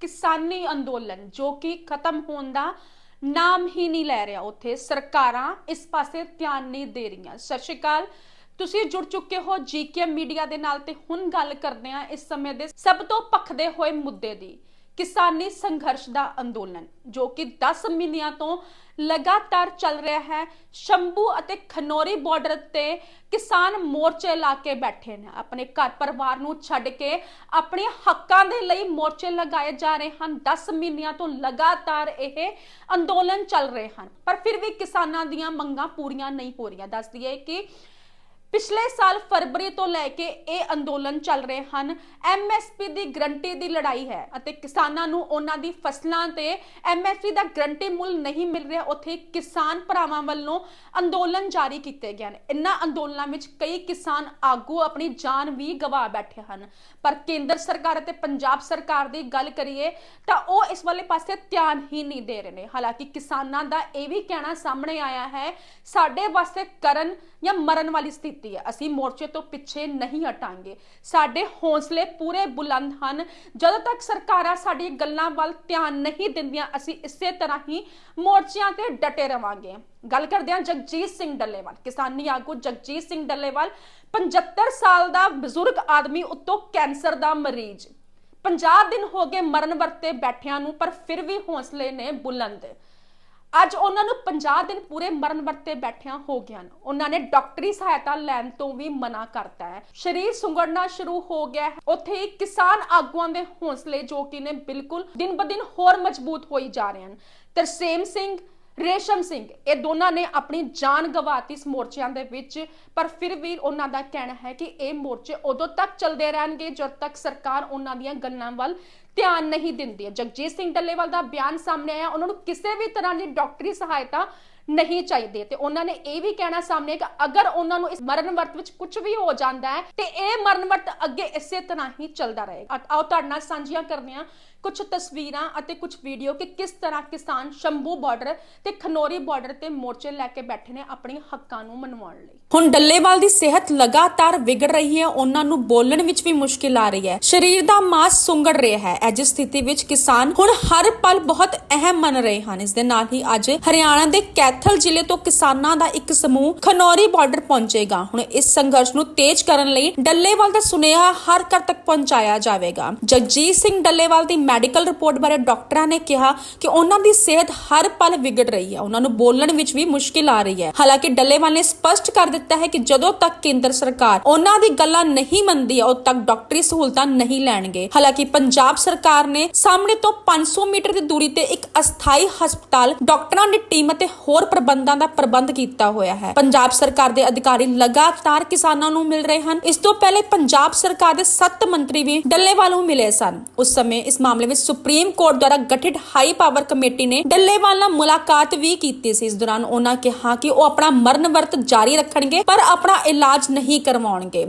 ਕਿਸਾਨੀ ਅੰਦੋਲਨ ਜੋ ਕਿ ਖਤਮ ਹੋਣ ਦਾ ਨਾਮ ਹੀ ਨਹੀਂ ਲੈ ਰਿਹਾ ਉੱਥੇ। ਸਰਕਾਰਾਂ ਇਸ ਪਾਸੇ ਧਿਆਨ ਨਹੀਂ ਦੇ ਰਹੀਆਂ। ਸਤਿ ਸ਼੍ਰੀ ਅਕਾਲ। ਤੁਸੀਂ ਜੁੜ ਚੁੱਕੇ ਹੋ ਜੀਕੇ ਮੀਡੀਆ ਦੇ ਨਾਲ ਤੇ ਹੁਣ ਗੱਲ ਕਰਦੇ ਹਾਂ ਇਸ ਸਮੇਂ ਦੇ ਸਭ ਤੋਂ ਭਖਦੇ ਹੋਏ ਮੁੱਦੇ ਦੀ। ਕਿਸਾਨੀ ਸੰਘਰਸ਼ ਦਾ ਅੰਦੋਲਨ, ਜੋ ਕਿ 10 ਮਹੀਨਿਆਂ ਤੋਂ ਲਗਾਤਾਰ ਚੱਲ ਰਿਹਾ ਹੈ। ਸ਼ੰਭੂ ਅਤੇ ਖਨੌਰੀ ਬਾਰਡਰ ਤੇ ਕਿਸਾਨ ਮੋਰਚੇ ਲਾ ਕੇ ਬੈਠੇ ਨੇ। ਆਪਣੇ ਘਰ ਪਰਿਵਾਰ ਨੂੰ ਛੱਡ ਕੇ ਆਪਣੇ ਹੱਕਾਂ ਦੇ ਲਈ ਮੋਰਚੇ ਲਗਾਏ ਜਾ ਰਹੇ ਹਨ। 10 ਮਹੀਨਿਆਂ ਤੋਂ ਲਗਾਤਾਰ ਇਹ ਅੰਦੋਲਨ ਚੱਲ ਰਹੇ ਹਨ। ਪਰ ਫਿਰ ਵੀ ਕਿਸਾਨਾਂ ਦੀਆਂ ਮੰਗਾਂ ਪੂਰੀਆਂ ਨਹੀਂ ਹੋ ਰਹੀਆਂ। ਦੱਸ ਦਈਏ ਕਿ ਪਿਛਲੇ ਸਾਲ ਫਰਵਰੀ ਤੋਂ ਲੈ ਕੇ ਇਹ ਅੰਦੋਲਨ ਚੱਲ ਰਹੇ ਹਨ। ਐਮਐਸਪੀ ਦੀ ਗਰੰਟੀ ਦੀ ਲੜਾਈ ਹੈ ਅਤੇ ਕਿਸਾਨਾਂ ਨੂੰ ਉਹਨਾਂ ਦੀ ਫਸਲਾਂ ਤੇ ਐਮਐਸਪੀ ਦਾ ਗਰੰਟੀ ਮੁੱਲ ਨਹੀਂ ਮਿਲ ਰਿਹਾ। ਉੱਥੇ ਕਿਸਾਨ ਭਰਾਵਾਂ ਵੱਲੋਂ ਅੰਦੋਲਨ ਜਾਰੀ ਕੀਤੇ ਗਏ ਹਨ। ਇਨ੍ਹਾਂ ਅੰਦੋਲਨਾਂ ਵਿੱਚ ਕਈ ਕਿਸਾਨ ਆਗੂ ਆਪਣੀ ਜਾਨ ਵੀ ਗਵਾ ਬੈਠੇ ਹਨ। ਪਰ ਕੇਂਦਰ ਸਰਕਾਰ ਅਤੇ ਪੰਜਾਬ ਸਰਕਾਰ ਦੀ ਗੱਲ ਕਰੀਏ ਤਾਂ ਉਹ ਇਸ ਵਾਲੇ ਪਾਸੇ ਧਿਆਨ ਹੀ ਨਹੀਂ ਦੇ ਰਹੇ ਨੇ। ਹਾਲਾਂਕਿ ਕਿਸਾਨਾਂ ਦਾ ਇਹ ਵੀ ਕਹਿਣਾ ਸਾਹਮਣੇ ਆਇਆ ਹੈ, ਸਾਡੇ ਵਾਸਤੇ ਕਰਨ ਜਾਂ ਮਰਨ ਵਾਲੀ ਸਥਿਤੀ ਹੈ। ਅਸੀਂ ਮੋਰਚੇ ਤੋਂ ਪਿੱਛੇ ਨਹੀਂ ਹਟਾਂਗੇ। ਸਾਡੇ ਹੌਸਲੇ ਪੂਰੇ ਬੁਲੰਦ ਹਨ। ਜਦੋਂ ਤੱਕ ਸਰਕਾਰਾਂ ਸਾਡੀ ਗੱਲਾਂ ਵੱਲ ਧਿਆਨ ਨਹੀਂ ਦਿੰਦੀਆਂ, ਅਸੀਂ ਇਸੇ ਤਰ੍ਹਾਂ ਹੀ ਮੋਰਚਿਆਂ ਤੇ ਡਟੇ ਰਵਾਂਗੇ। ਗੱਲ ਕਰਦੇ ਹਾਂ ਜਗਜੀਤ ਸਿੰਘ ਡੱਲੇਵਾਲ। ਕਿਸਾਨੀ ਆਗੂ ਜਗਜੀਤ ਸਿੰਘ ਡੱਲੇਵਾਲ 75 ਸਾਲ ਦਾ ਬਜ਼ੁਰਗ ਆਦਮੀ ਉੱਤੋਂ ਕੈਂਸਰ ਦਾ ਮਰੀਜ਼। 50 ਦਿਨ ਹੋ ਗਏ ਮਰਨ ਵਰਤੇ ਬੈਠਿਆਂ ਨੂੰ, ਪਰ ਫਿਰ ਵੀ ਹੌਸਲੇ ਨੇ ਬੁਲੰਦ। ਅੱਜ ਉਹਨਾਂ ਨੂੰ 50 ਦਿਨ ਪੂਰੇ ਮਰਨ ਵਰਤੇ ਬੈਠਿਆਂ ਹੋ ਗਿਆ ਹਨ ਉਹਨਾਂ ਨੇ ਡਾਕਟਰੀ ਸਹਾਇਤਾ ਲੈਣ ਤੋਂ ਵੀ ਮਨਾ ਕਰਤਾ ਹੈ। ਸਰੀਰ ਸੁੰਗੜਨਾ ਸ਼ੁਰੂ ਹੋ ਗਿਆ ਹੈ। ਉੱਥੇ ਹੀ ਕਿਸਾਨ ਆਗੂਆਂ ਦੇ ਹੌਸਲੇ ਜੋ ਕਿ ਨੇ ਬਿਲਕੁਲ ਦਿਨ ਬ ਹੋਰ ਮਜ਼ਬੂਤ ਹੋਈ ਜਾ ਰਹੇ ਹਨ। ਤਰਸੇਮ ਸਿੰਘ, ਰੇਸ਼ਮ ਸਿੰਘ, ਇਹ ਦੋਨਾਂ ਨੇ ਆਪਣੀ ਜਾਨ ਗਵਾਤੀ ਇਸ ਮੋਰਚਿਆਂ ਦੇ ਵਿੱਚ। ਪਰ ਫਿਰ ਵੀ ਉਹਨਾਂ ਦਾ ਕਹਿਣਾ ਹੈ ਕਿ ਇਹ ਮੋਰਚੇ ਉਦੋਂ ਤੱਕ ਚੱਲਦੇ ਰਹਿਣਗੇ ਜਦ ਤੱਕ ਸਰਕਾਰ ਉਹਨਾਂ ਦੀਆਂ ਗੱਲਾਂ ਵੱਲ ਧਿਆਨ ਨਹੀਂ ਦਿੰਦੀ। ਹੈ ਜਗਜੀਤ ਸਿੰਘ ਡੱਲੇਵਾਲ ਦਾ ਬਿਆਨ ਸਾਹਮਣੇ ਆਇਆ। ਉਹਨਾਂ ਨੂੰ ਕਿਸੇ ਵੀ ਤਰ੍ਹਾਂ ਦੀ ਡਾਕਟਰੀ ਸਹਾਇਤਾ ਨਹੀਂ ਚਾਹੀਦੀ। ਤੇ ਉਹਨਾਂ ਨੇ ਇਹ ਵੀ ਕਹਿਣਾ ਸਾਹਮਣੇ ਕਿ ਅਗਰ ਉਹਨਾਂ ਨੂੰ ਇਸ ਮਰਨ ਵਰਤ ਵਿੱਚ ਕੁਝ ਵੀ ਹੋ ਜਾਂਦਾ ਹੈ, ਤੇ ਇਹ ਮਰਨ ਵਰਤ ਅੱਗੇ ਇਸੇ ਤਰ੍ਹਾਂ ਹੀ ਚੱਲਦਾ ਰਹੇਗਾ। ਆਓ ਤੁਹਾਡੇ ਨਾਲ ਸਾਂਝੀਆਂ ਕਰਦੇ ਹਾਂ ਕੁਝ ਤਸਵੀਰਾਂ ਅਤੇ ਕੁਝ ਵੀਡੀਓ ਕਿ ਕਿਸ ਤਰ੍ਹਾਂ ਕਿਸਾਨ ਸ਼ੰਭੂ ਬਾਰਡਰ ਤੇ ਖਨੌਰੀ ਬਾਰਡਰ ਤੇ ਮੋਰਚੇ ਲੈ ਕੇ ਬੈਠੇ ਨੇ ਆਪਣੇ ਹੱਕਾਂ ਨੂੰ ਮਨਵਾਉਣ ਲਈ। ਹੁਣ ਡੱਲੇਵਾਲ ਦੀ ਸਿਹਤ ਲਗਾਤਾਰ ਵਿਗੜ ਰਹੀ ਹੈ, ਉਹਨਾਂ ਨੂੰ ਬੋਲਣ ਵਿੱਚ ਵੀ ਮੁਸ਼ਕਿਲ ਆ ਰਹੀ ਹੈ। ਸਰੀਰ ਦਾ ਮਾਸ ਸੁੰਗੜ ਰਿਹਾ ਹੈ। ਅਜਿਹੀ ਸਥਿਤੀ ਵਿੱਚ ਕਿਸਾਨ ਹੁਣ ਹਰ ਪਲ ਬਹੁਤ ਅਹਿਮ ਮੰਨ ਰਹੇ ਹਨ। ਇਸ ਦੇ ਨਾਲ ਹੀ ਅੱਜ ਹਰਿਆਣਾ ਦੇ ਕੈਥਲ ਜ਼ਿਲ੍ਹੇ ਤੋਂ ਕਿਸਾਨਾਂ ਦਾ ਇੱਕ ਸਮੂਹ ਖਨੌਰੀ ਬਾਰਡਰ ਪਹੁੰਚੇਗਾ। ਹੁਣ ਇਸ ਸੰਘਰਸ਼ ਨੂੰ ਤੇਜ਼ ਕਰਨ ਲਈ ਡੱਲੇਵਾਲ ਦਾ ਸੁਨੇਹਾ ਹਰ ਘਰ ਤੱਕ ਪਹੁੰਚਾਇਆ ਜਾਵੇਗਾ। ਜਗਜੀਤ ਸਿੰਘ ਡੱਲੇਵਾਲ ਦੀ ਮੈਡੀਕਲ ਰਿਪੋਰਟ ਬਾਰੇ ਡਾਕਟਰਾਂ ਨੇ ਕਿਹਾ ਕਿ ਉਹਨਾਂ ਦੀ ਸਿਹਤ ਹਰ ਪਲ ਵਿਗੜ ਰਹੀ ਹੈ। ਉਹਨਾਂ ਨੂੰ ਬੋਲਣ ਵਿੱਚ ਵੀ ਮੁਸ਼ਕਿਲ ਆ ਰਹੀ ਹੈ। ਹਾਲਾਂਕਿ ਡੱਲੇਵਾਲ ਨੇ ਸਪਸ਼ਟ ਕਰ ਦਿੱਤਾ ਹੈ ਕਿ ਜਦੋਂ ਤੱਕ ਕੇਂਦਰ ਸਰਕਾਰ ਉਹਨਾਂ ਦੀ ਗੱਲਾਂ ਨਹੀਂ ਮੰਨਦੀ ਉਦੋਂ ਤੱਕ ਡਾਕਟਰੀ ਸਹੂਲਤਾਂ ਨਹੀਂ ਲੈਣਗੇ। ਹਾਲਾਂਕਿ ਪੰਜਾਬ ਸਰਕਾਰ ਨੇ ਸਾਹਮਣੇ ਤੋਂ 500 ਮੀਟਰ ਦੀ ਦੂਰੀ ਤੇ ਇੱਕ ਅਸਥਾਈ ਹਸਪਤਾਲ ਡਾਕਟਰਾਂ ਦੀ ਟੀਮ ਅਤੇ ਹੋਰ ਪ੍ਰਬੰਧਾਂ ਦਾ ਪ੍ਰਬੰਧ ਕੀਤਾ ਹੋਇਆ ਹੈ। ਪੰਜਾਬ ਸਰਕਾਰ ਦੇ ਅਧਿਕਾਰੀ ਲਗਾਤਾਰ ਕਿਸਾਨਾਂ ਨੂੰ ਮਿਲ ਰਹੇ ਹਨ। ਇਸ ਤੋਂ ਪਹਿਲੇ ਪੰਜਾਬ ਸਰਕਾਰ ਦੇ 7 ਮੰਤਰੀ ਵੀ ਡੱਲੇਵਾਲ ਨੂੰ ਮਿਲੇ ਸਨ। ਉਸ ਸਮੇਂ ਇਸ ਮਾਮਲੇ ਵਿੱਚ ਸੁਪਰੀਮ ਕੋਰਟ ਦੁਆਰਾ ਗਠਿਤ ਹਾਈ ਪਾਵਰ ਕਮੇਟੀ ਨੇ ਡੱਲੇਵਾਲ ਨਾਲ ਮੁਲਾਕਾਤ ਵੀ ਕੀਤੀ ਸੀ। ਇਸ ਦੌਰਾਨ ਉਹਨਾਂ ਕਿਹਾ ਕਿ ਉਹ ਆਪਣਾ ਮਰਨ ਵਰਤ ਜਾਰੀ ਰੱਖਣਗੇ, ਪਰ ਆਪਣਾ ਇਲਾਜ ਨਹੀਂ ਕਰਵਾਉਣਗੇ।